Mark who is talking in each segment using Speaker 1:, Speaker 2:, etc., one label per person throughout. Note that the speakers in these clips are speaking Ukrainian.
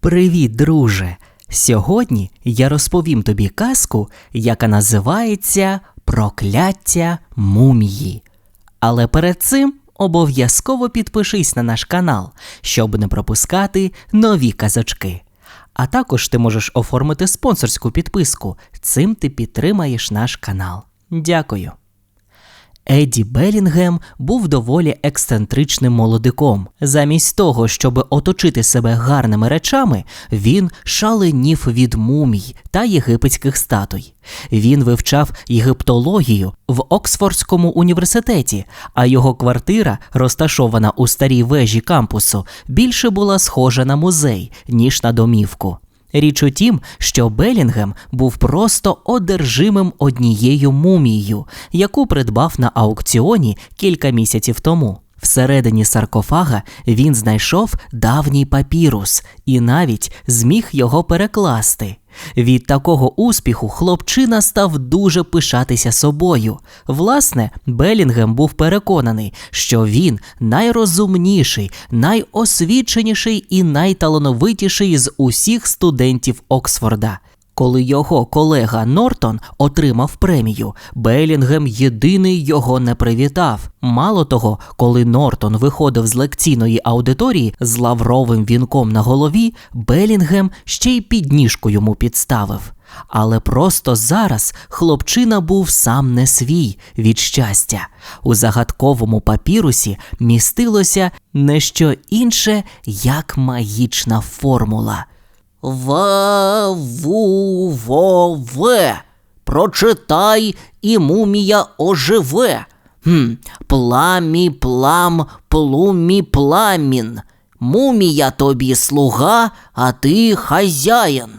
Speaker 1: Привіт, друже! Сьогодні я розповім тобі казку, яка називається Прокляття мумії. Але перед цим обов'язково підпишись на наш канал, щоб не пропускати нові казочки. А також ти можеш оформити спонсорську підписку. Цим ти підтримаєш наш канал. Дякую. Еді Белінгем був доволі ексцентричним молодиком. Замість того, щоб оточити себе гарними речами, він шаленів від мумій та єгипетських статуй. Він вивчав єгиптологію в Оксфордському університеті, а його квартира, розташована у старій вежі кампусу, більше була схожа на музей, ніж на домівку. Річ у тім, що Белінгем був просто одержимим однією мумією, яку придбав на аукціоні кілька місяців тому. Всередині саркофага він знайшов давній папірус і навіть зміг його перекласти. Від такого успіху хлопчина став дуже пишатися собою. Власне, Белінгем був переконаний, що він найрозумніший, найосвіченіший і найталановитіший з усіх студентів Оксфорда. Коли його колега Нортон отримав премію, Белінгем єдиний його не привітав. Мало того, коли Нортон виходив з лекційної аудиторії з лавровим вінком на голові, Белінгем ще й підніжку йому підставив. Але просто зараз хлопчина був сам не свій від щастя. У загадковому папірусі містилося не що інше, як магічна формула. Ва-ву-во-ве. Прочитай, і мумія оживе. Хм, Пламі, плам, плумі, пламін. Мумія тобі слуга, а ти хазяїн.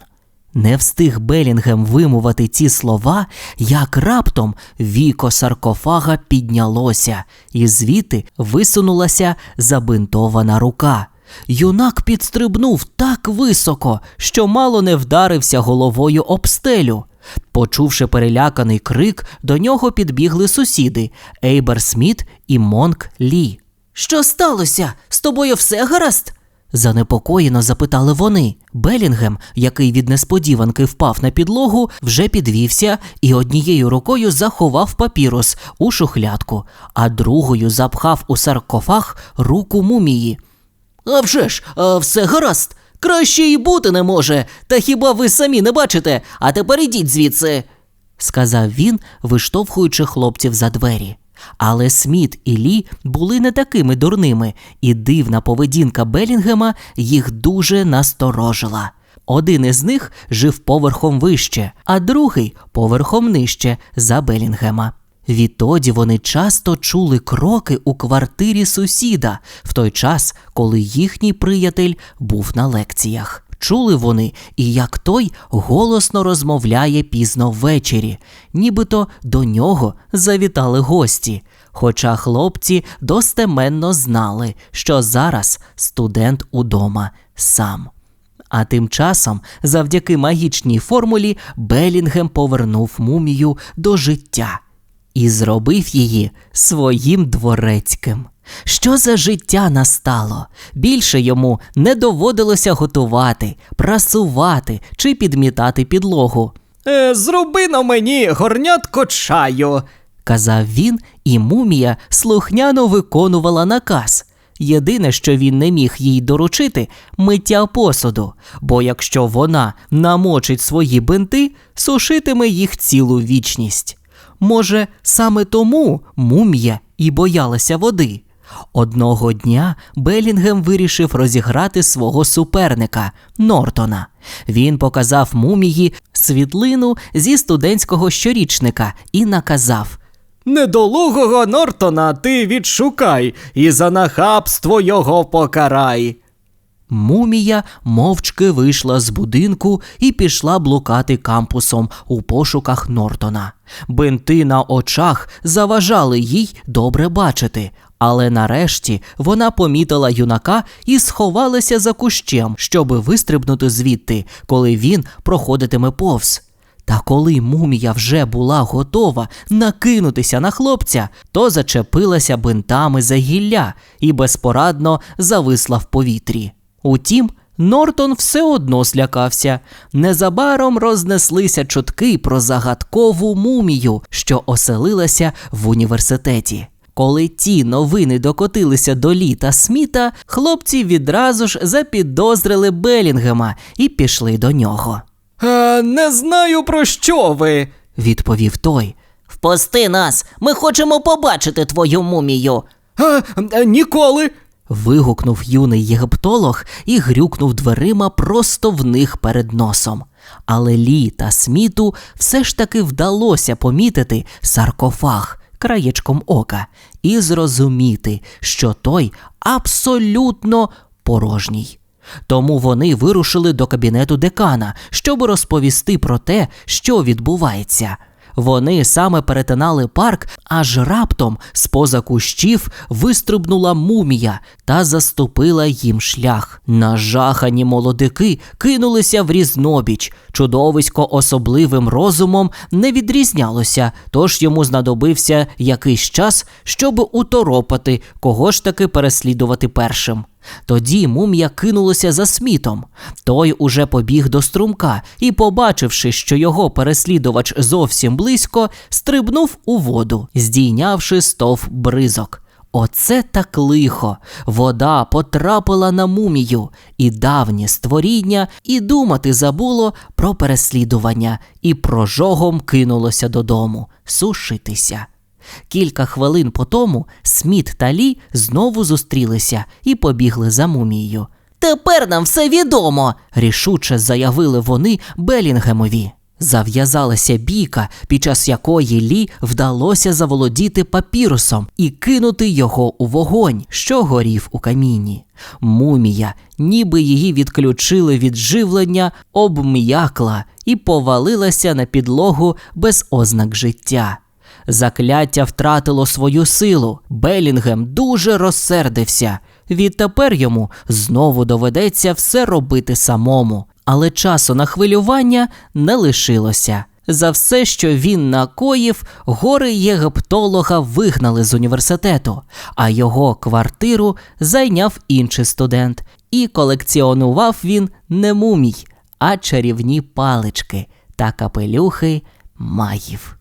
Speaker 1: Не встиг Белінгем вимовити ці слова, як раптом віко саркофага піднялося, і звідти висунулася забинтована рука. Юнак підстрибнув так високо, що мало не вдарився головою об стелю. Почувши переляканий крик, до нього підбігли сусіди Ейбер Сміт і Монк Лі. Що сталося? З тобою все гаразд? Занепокоєно запитали вони. Белінгем, який від несподіванки впав на підлогу, вже підвівся і однією рукою заховав папірус у шухлядку, а другою запхав у саркофаг руку мумії. А вже ж, а все гаразд. Краще й бути не може. Та хіба ви самі не бачите? А тепер ідіть звідси, сказав він, виштовхуючи хлопців за двері. Але Сміт і Лі були не такими дурними, і дивна поведінка Белінгема їх дуже насторожила. Один із них жив поверхом вище, а другий поверхом нижче за Белінгема. Відтоді вони часто чули кроки у квартирі сусіда в той час, коли їхній приятель був на лекціях. Чули вони, і як той голосно розмовляє пізно ввечері, нібито до нього завітали гості. Хоча хлопці достеменно знали, що зараз студент удома сам. А тим часом, завдяки магічній формулі, Белінгем повернув мумію до життя і зробив її своїм дворецьким. Що за життя настало? Більше йому не доводилося готувати, прасувати чи підмітати підлогу.
Speaker 2: Е, зроби на мені горнятко чаю.
Speaker 1: Казав він, і мумія слухняно виконувала наказ. Єдине, що він не міг їй доручити, миття посуду, бо якщо вона намочить свої бинти, сушитиме їх цілу вічність. Може, саме тому мумія і боялася води. Одного дня Белінгем вирішив розіграти свого суперника Нортона. Він показав мумії світлину зі студентського щорічника і наказав
Speaker 2: Недолугого Нортона ти відшукай і за нахабство його покарай.
Speaker 1: Мумія мовчки вийшла з будинку і пішла блукати кампусом у пошуках Нортона. Бинти на очах заважали їй добре бачити, але нарешті вона помітила юнака і сховалася за кущем, щоби вистрибнути звідти, коли він проходитиме повз. Та коли мумія вже була готова накинутися на хлопця, то зачепилася бинтами за гілля і безпорадно зависла в повітрі. Утім, Нортон все одно злякався. Незабаром рознеслися чутки про загадкову мумію, що оселилася в університеті. Коли ті новини докотилися до Лі та Сміта, хлопці відразу ж запідозрили Белінгема і пішли до нього.
Speaker 2: Е, не знаю про що ви.
Speaker 1: Відповів той.
Speaker 3: Впусти нас, ми хочемо побачити твою мумію.
Speaker 2: Е, е, ніколи.
Speaker 1: Вигукнув юний єгиптолог і грюкнув дверима просто в них перед носом. Але Лі та Сміту все ж таки вдалося помітити саркофаг краєчком ока і зрозуміти, що той абсолютно порожній. Тому вони вирушили до кабінету декана, щоб розповісти про те, що відбувається. Вони саме перетинали парк, аж раптом з поза кущів вистрибнула мумія та заступила їм шлях. Нажахані молодики кинулися в різнобіч. Чудовисько особливим розумом не відрізнялося, тож йому знадобився якийсь час, щоб уторопати, кого ж таки переслідувати першим. Тоді мумія кинулася за смітом. Той уже побіг до струмка і, побачивши, що його переслідувач зовсім близько, стрибнув у воду, здійнявши стов бризок. Оце так лихо. Вода потрапила на мумію, і давнє створіння і думати забуло про переслідування, і прожогом кинулося додому сушитися. Кілька хвилин по тому Сміт та Лі знову зустрілися і побігли за мумією.
Speaker 3: Тепер нам все відомо.
Speaker 1: Рішуче заявили вони Белінгемові. Зав'язалася бійка, під час якої Лі вдалося заволодіти папірусом і кинути його у вогонь, що горів у камінні. Мумія, ніби її відключили від живлення, обм'якла і повалилася на підлогу без ознак життя. Закляття втратило свою силу. Белінгем дуже розсердився. Відтепер йому знову доведеться все робити самому. Але часу на хвилювання не лишилося. За все, що він накоїв, гори єгиптолога вигнали з університету, а його квартиру зайняв інший студент. І колекціонував він не мумій, а чарівні палички та капелюхи маїв.